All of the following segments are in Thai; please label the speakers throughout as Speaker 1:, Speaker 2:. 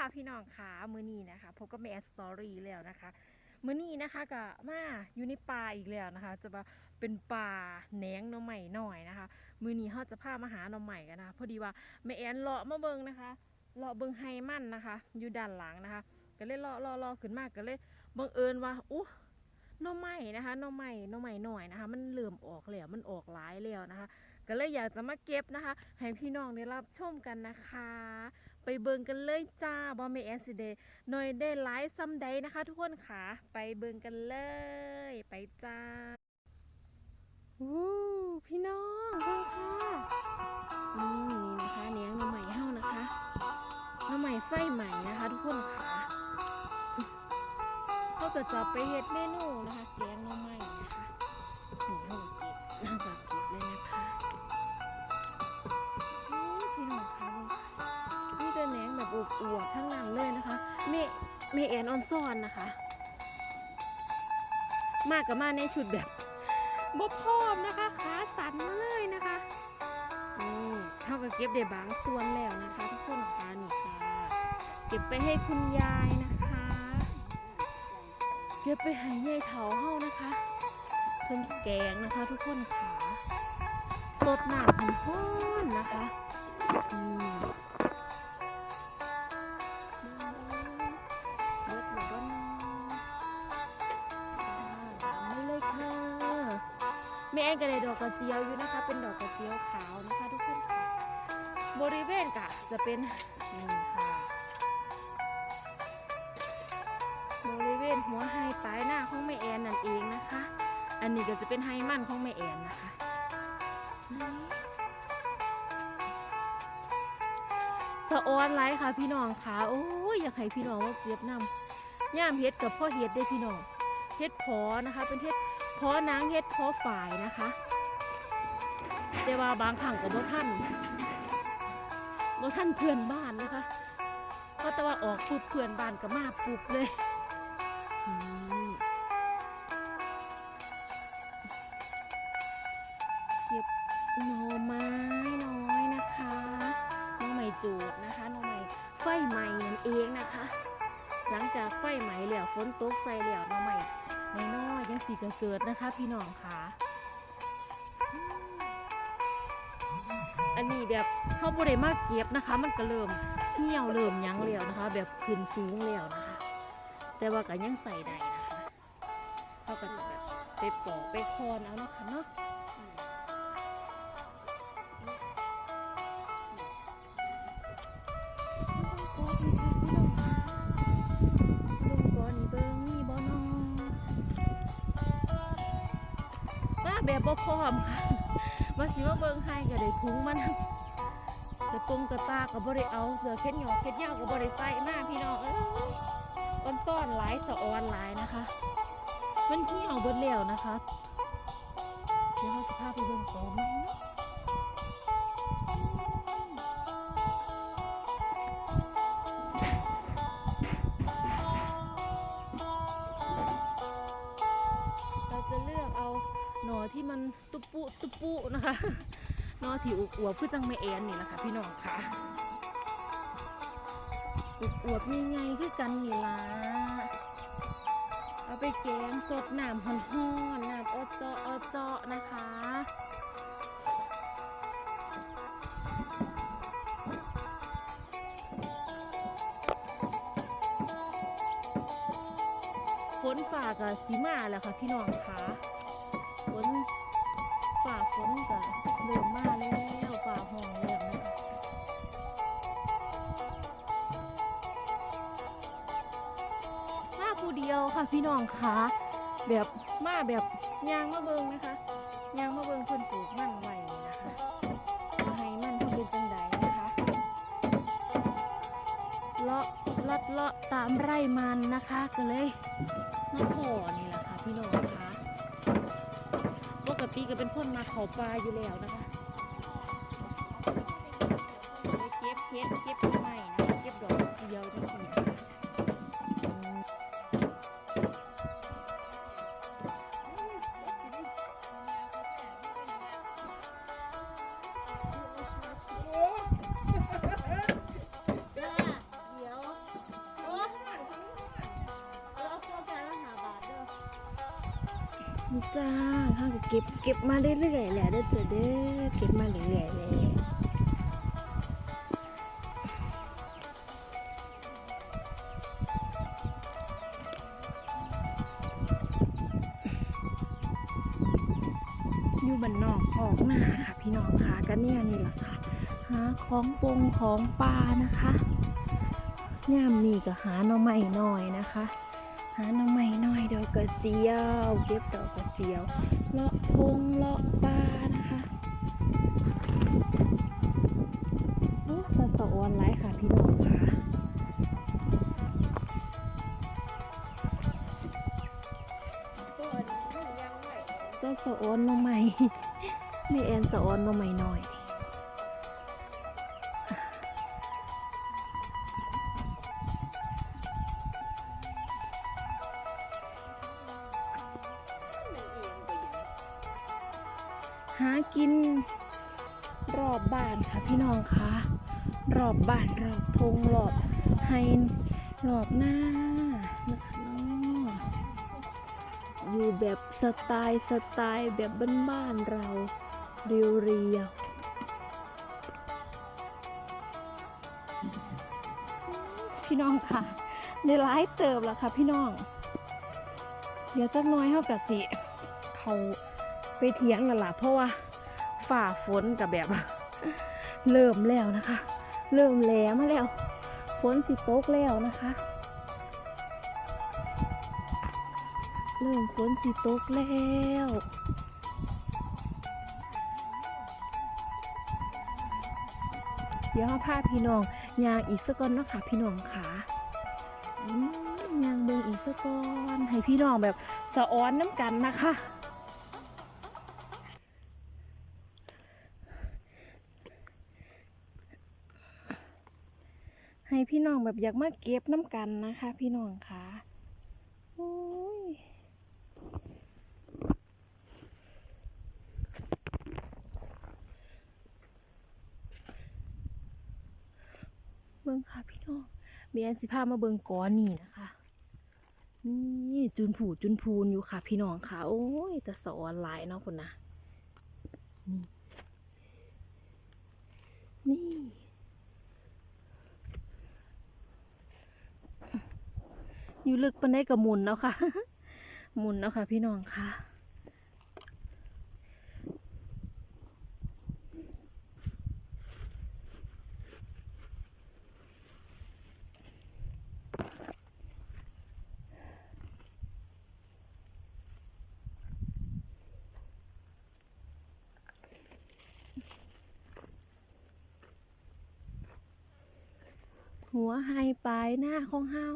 Speaker 1: ค่ะพี่น้องค่ะมื้อนี้นะคะพบกับแม่สตอรี่แล้วนะคะ มื้อนี้นะคะก็มาอยู่ในป่าอีกแล้วนะคะ จะมาเป็นป่าแหนงหน่อใหม่หน่อยนะคะ มื้อนี้เขาจะพามาหาหน่อใหม่กันนะคะพอดีว่าแม่แอนเลาะมาเบิงนะคะเลาะเบิงไฮมันนะคะ อยู่ด้านหลังนะคะ ก็เลยเลาะเลาะเลาะขึ้นมากก็เลยบังเอิญว่าอู้หน่อใหม่นะคะหน่อใหม่หน่อใหม่หน่อยนะคะ มันเริ่มออกแล้วมันออกหลายแล้วนะคะ ก็เลยอยากจะมาเก็บนะคะ ให้พี่น้องได้รับชมกันนะคะ ไปเบิ่งกันเลยจ้าบอมเมแอนซิเดหน่อยได้ไลฟ์ซัมไดนะคะ ทุกคนค่ะ ไปเบิ่งกันเลย ไปจ้าวู้พี่น้องเบิ่งค่ะนี่นะคะเนี้ยงหน้ำใหม่เฮานะคะหน้ำใหม่ไฟใหม่นะคะ ทุกคนค่ะเขาจะจับไปเฮ็ดเมนูนะคะแกง นออนซอนนะคะ มากกับมาในชุดแบบบพร้อมนะคะขาสั่นมาเลยนะคะนี่เท่ากับเก็บได้บางส่วนแล้วนะคะทุกคนค่ะนี่ค่ะ เก็บไปให้คุณยายนะคะ เก็บไปให้ยายเถาเฮานะคะเพิ่นแกงนะคะทุกคนค่ะสดน้ำห้อนนะคะอืม ม่แอนก็ได้ดอกกระเจียวอยู่นะคะ เป็นดอกกระเจียวขาวนะคะ ทุกคนค่ะบริเวณกะจะเป็นนี่ค่ะบริเวณหัวไฮปลายหน้าของแม่แอนนั่นเองนะคะ อันนี้ก็จะเป็นไฮมันของแม่แอนนะคะสะออนไลฟ์ค่ะพี่น้องค่ะโอ้ยอยากให้พี่น้องมาเก็บนำย่ามเฮ็ดกับพ่อเฮ็ดได้พี่น้องเฮ็ดพอนะคะ เป็นเฮ็ดพ พอนางเฮ็ดพอฝ่ายนะคะแต่ว่าบางครั้งก็บ่ทันบ่ทันเพื่อนบ้านนะคะเพราะแต่ว่าออกปุบเพื่อนบ้านก็มาปุ๊บเลยเก็บหน่อไม้น้อยนะคะหน่อไม้จูดนะคะหน่อไม้ไฟใหม่นั่นเองนะคะ หลังจากไฟไหม้แล้วฝนตกใส่แล้วหน่อไม้ น้อยยังสีกระเกิดนะคะ พี่น้องค่ะ อันนี้แบบเขาบริมาเก็บนะคะ มันก็เริ่มเหี่ยวเริ่มยั้งแล้วนะคะ แบบขึ้นสูงแล้วนะคะ แต่ว่าก็ยังใส่ได้นะคะเขาก็จะแบบไปปอกไปคอนเอานะค่ะเนาะ แบบบ่พร้อมค่ะมาสิมาเบิ่งให้ก็ได้ถุงมันกระตรงกระตากับบริเอาเสือเข็ดหยอกเข็ดยาวก็บ่ได้ใส่มาพี่น้องเอ้ยต้นซ่อนหลายสะออนหลายนะคะ มันเหี่ยวเบิดแล้วนะคะ เดี๋ยวเราจะพาไปเบิ่งต่อไหม ตุปุตุปุนะคะนอที่อวบๆคือจังไม่แอนนี่แหละค่ะพี่น้องค่ะอวบยังไงคือกันนี่ล่ะเอาไปแกงสดน้ำฮ้อนๆน้ำออเจาะออเจาะนะคะฝนฝ่ากับสีมาแล้วค่ะพี่น้องคะฝน นกับเริ่มมาแล้วฝ่าห้องแล้วนะคะมาผู้เดียวค่ะพี่น้องคะแบบมาแบบยางมาเบิงนะคะยางมาเบิงคนปลูกมันไว้นะคะให้มันเขาเป็นจังใดนะคะเลาะลัดเลาะตามไร่มันนะคะก็เลยมาขอนี่แหละค่ะพี่น้อง ติก็เป็นคนมาขาปลาอยู่แล้วนะคะ จ้าเขาก็เก็บเก็บมาเรื่อยๆแหละเด้อเด้อเก็บมาเรื่อยๆเลยอยู่บ้านนอกออกหน้าค่ะ พี่น้องค่ะก็เนี่ยนี่แหละค่ะหาของปงของปลานะคะย่ามนี่ก็หาหน่อไม้น้อยนะคะาหน่อไม้น้อยดอกกระเจียวเก็บดอกกระเจียวเลาะพงเลาะปลานะคะโอ้ปลาสะออนไร้ค่ะพี่น้องค่ะปลาสะออนหน่อไม้ไม่แอนสะออนหน่อไม้น้อย บบ้านรอบทงรอบไฮรอบหน้านะคะเนาะอยู่แบบสไตล์สไตล์แบบบ้านๆเราเรียวเรียวๆพี่น้องค่ะในไลฟ์เติมแล้วค่ะพี่น้อง เดี๋ยวจักน้อยเท่ากับสิเขาไปเถียงแล้วล่ะเพราะว่าฝ่าฝนกับแบบเริ่มแล้วนะคะ เริ่มแหลมาแล้วฝนสิตกแล้วนะคะ เริ่มฝนสิตกแล้วเดี๋ยวพาพี่น้องยางอีกสักก่อนเนาะค่ะพี่น้องค่ะอืมยางเบิ่งอีกสักก่อนให้พี่น้องแบบสะอ้อนน้ำกันนะคะ พี่น้องแบบอยากมาเก็บน้ำกันนะคะ พี่น้องค่ะโอ้ยเบิ่งค่ะพี่น้องเบียนสิพามาเบิ่งก้อนนี่นะคะนี่จุนผูจุนพูนอยู่ค่ะ พี่น้องค่ะ โอ้ยแต่สอนหลายเนาะคนนะนี่นี่ อยู่ลึกปนได้กับมุนแล้วค่ะ มุนแล้วค่ะ พี่น้องค่ะหัวไฮปลายหน้าของเฮา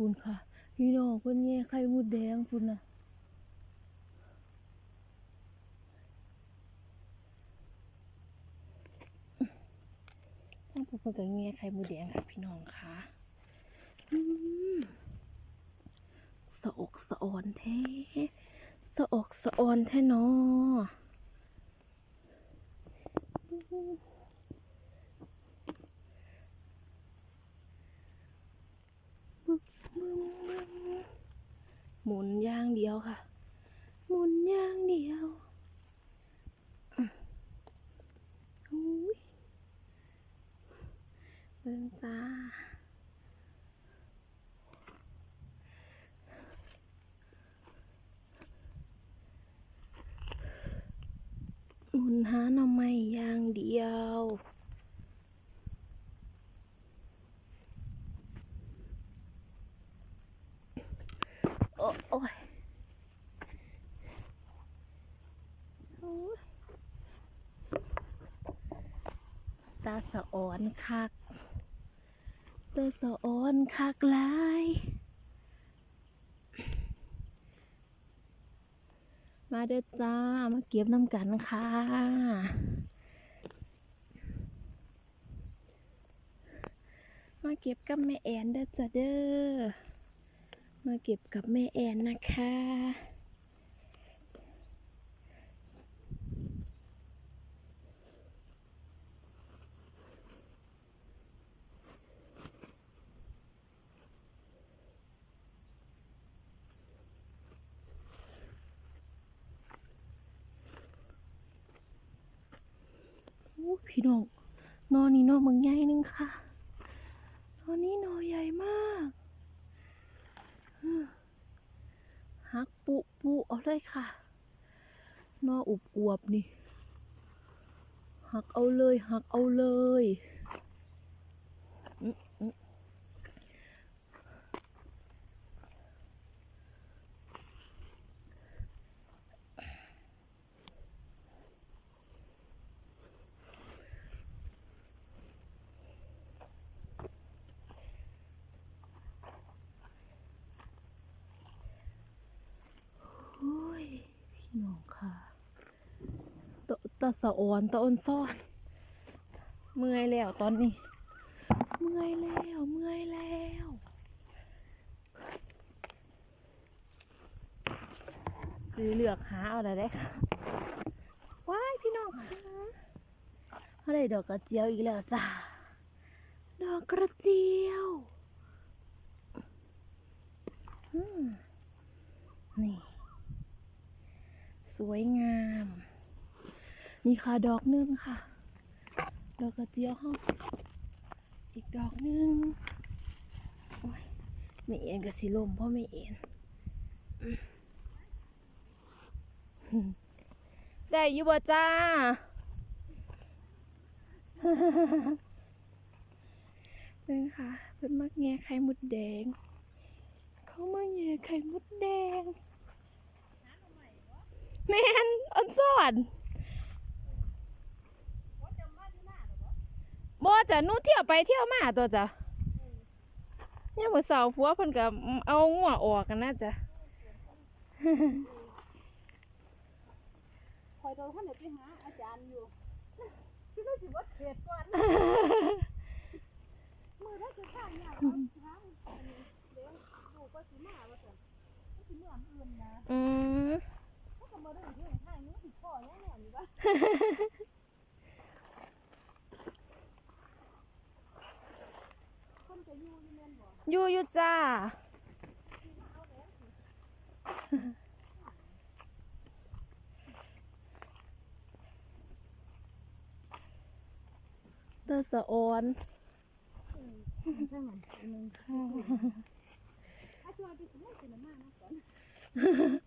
Speaker 1: คุณค่ะ พี่น้องเพิ่นแง่ไข่มุดแดงคุณน่ะท่านผู้เพิ่นก็แง่ไข่มุดแดงค่ะพี่น้องค่ะสะอกสะออนแท้สะอกสะออนแท้เนาะอืม หมุนย่างเดียวค่ะ หมุนย่างเดียวอุ้ยเบิ่งตา หมุนหาหน่อไม้อย่างเดียว โอ้โอ้ยโอ้ย ตาสะออนคักตาสะออนคักหลายมาเด้อจ้า มาเก็บน้ำกันค่ะมาเก็บกับแม่แอนเด้อจ้าเด้อ มาเก็บกับแม่แอนนะคะ อ พี่น้องนอนนี่นอนมึงใหญ่นึงค่ะนอนนี้นอนใหญ่มากหักปุปุเอาเลยค่ะนออุบอวบนี่หักเอาเลยหักเอาเลยอื้ออื้อโอ้ย พี่น้องค่ะ ตะตะสะออนตะออนซ่อน เมื่อยแล้วตอนนี้ เมื่อยแล้วเมื่อยแล้วซื้อเลือกหาเอาอะไรได้ค่ะว้ายพี่น้องคะเขาได้ดอกกระเจียวอีกแล้วจ้าดอกกระเจียวนี่ สวยงาม นี่ค่ะดอกหนึงค่ะ ดอกกระเจียวห้องอีกดอกหนึงไม่เอ็นกับสีลมเพราะไม่เอ็นได้อยู่บ่จ้า นี่ค่ะ เป็นมักแงไข่มดแดง เขามาแงไข่มดแดงแมนอันสอน บ่จ้ะหนู้เที่ยวไปเที่ยวมาตัวจ้ะเนี่ยมือเสาผัวเพิ่นก็เอางัวออกกันนะจ้ะ
Speaker 2: คอยโดนท่านเดี๋ยวไปหาอาจารย์อยู่ที่ก็สิวัดเขตก่อนมือได้จะข้างยาวเอาช้างอันนี้เดี๋ยวดูก็สิมาว่าซั่นก็สิเมื่อมื้ออื่นนะ
Speaker 1: อืม
Speaker 2: ถ้าก็บ่ได้เรื่องทางนู้นสิพ่อแน่ๆนี่ว่าคนจะ อยู่
Speaker 1: อยู่จ้า เตอสะออน
Speaker 2: ถ้างั้นอันนึงอาจ